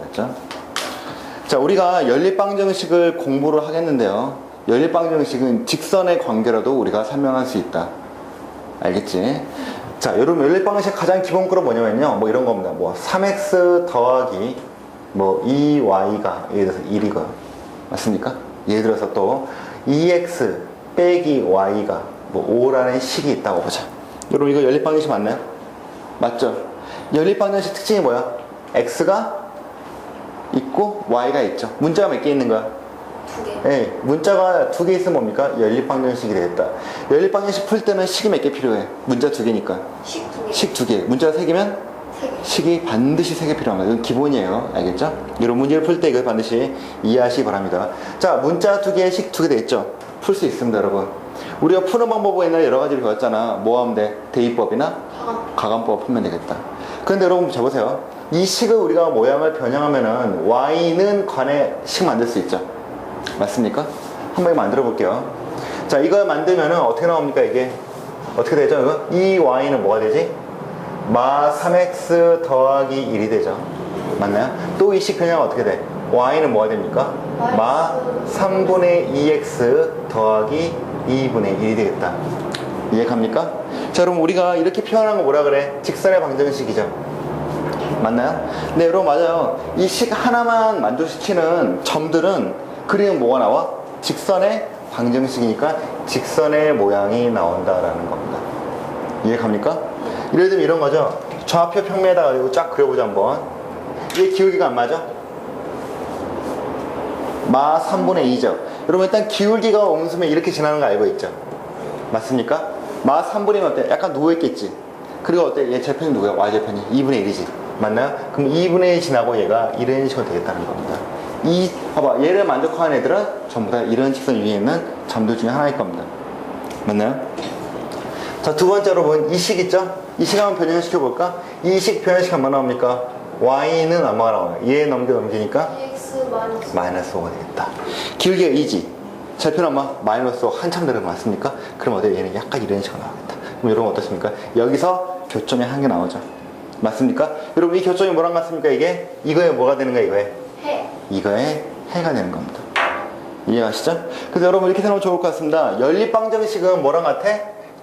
그렇죠? 자, 우리가 연립방정식을 공부를 하겠는데요. 연립방정식은 직선의 관계로도 우리가 설명할 수 있다. 알겠지? 자, 여러분 연립방정식 가장 기본으로 뭐냐면요. 뭐 이런 겁니다. 뭐 3x 더하기 뭐 2y가 예를 들어서 1이고요. 맞습니까? 예를 들어서 또 2x 빼기 y가 뭐 5라는 식이 있다고 보자. 여러분 이거 연립방정식 맞나요? 맞죠? 연립방정식 특징이 뭐야? x가 있고 y가 있죠. 문자가 몇 개 있는 거야? 두 개. 예, 문자가 두 개 있으면 뭡니까? 연립방정식이 되겠다. 연립방정식 풀 때는 식이 몇 개 필요해? 문자 두 개니까. 식 두 개. 식 두 개. 문자 세 개면 세 개. 식이 반드시 세 개 필요합니다. 이건 기본이에요. 알겠죠? 이런 문제를 풀 때 이걸 반드시 이해하시기 바랍니다. 자, 문자 두 개, 식 두 개 되겠죠? 풀 수 있습니다, 여러분. 우리가 푸는 방법은 옛날에 여러 가지를 배웠잖아. 뭐 하면 돼? 대입법이나. 가감법 풀면 되겠다. 그런데 여러분 잡으세요. 이 식을 우리가 모양을 변형하면은 y는 관에 식 만들 수 있죠. 맞습니까? 한번 만들어 볼게요. 자, 이걸 만들면은 어떻게 나옵니까, 이게? 어떻게 되죠? 이거? 이 y는 뭐가 되지? 마 3x 더하기 1이 되죠. 맞나요? 또 이 식 변형 어떻게 돼? y는 뭐가 됩니까? 마 3분의 2x 더하기 2분의 1이 되겠다. 이해 갑니까? 자, 여러분 우리가 이렇게 표현한 거 뭐라 그래? 직선의 방정식이죠. 맞나요? 네, 여러분 맞아요. 이 식 하나만 만족시키는 점들은 그리면 뭐가 나와? 직선의 방정식이니까 직선의 모양이 나온다라는 겁니다. 이해 갑니까? 예를 들면 이런 거죠. 좌표 평면에다가 가지고 쫙 그려보자 한번. 이게 기울기가 안 맞아? 마 3분의 2죠. 여러분 일단 기울기가 옴수면 이렇게 지나는 거 알고 있죠? 맞습니까? 마 3분의 1은 어때? 약간 누워있겠지? 그리고 어때? 얘 제편이 누구야? Y제편이 2분의 1이지. 맞나요? 그럼 2분의 1 지나고 얘가 이런 식으로 되겠다는 겁니다. 이, 봐봐. 얘를 만족하는 애들은 전부 다 이런 직선 위에 있는 점들 중에 하나일 겁니다. 맞나요? 자, 두 번째로 본 이식 있죠? 이식 한번 변형시켜 볼까? 이식 변형시키면 뭐 나옵니까? y는 얼마가 나와요? 얘 넘겨 넘기니까 x 마이너스. 마이너스 5가 되겠다. 길게 2지. 절편 엄마 마이너스 5 한참 들어 맞습니까? 그럼 어때? 얘는 약간 이런 식으로 나오겠다. 그럼 여러분 어떻습니까? 여기서 교점이 한 개 나오죠. 맞습니까? 여러분 이 교점이 뭐랑 같습니까? 이게 이거에 뭐가 되는 거야? 이거에 해. 이거에 해가 되는 겁니다. 이해가시죠? 그래서 여러분 이렇게 생각하면 좋을 것 같습니다. 연립방정식은 뭐랑 같아?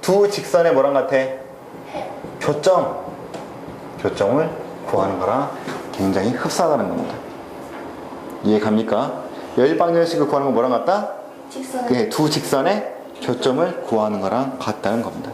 두 직선에 뭐랑 같아? 해. 교점. 교점을 구하는 거랑 굉장히 흡사하다는 겁니다. 이해 갑니까? 연립방정식을 구하는 건 뭐랑 같다? 직선. 그게 두 직선의 교점을 구하는 거랑 같다는 겁니다.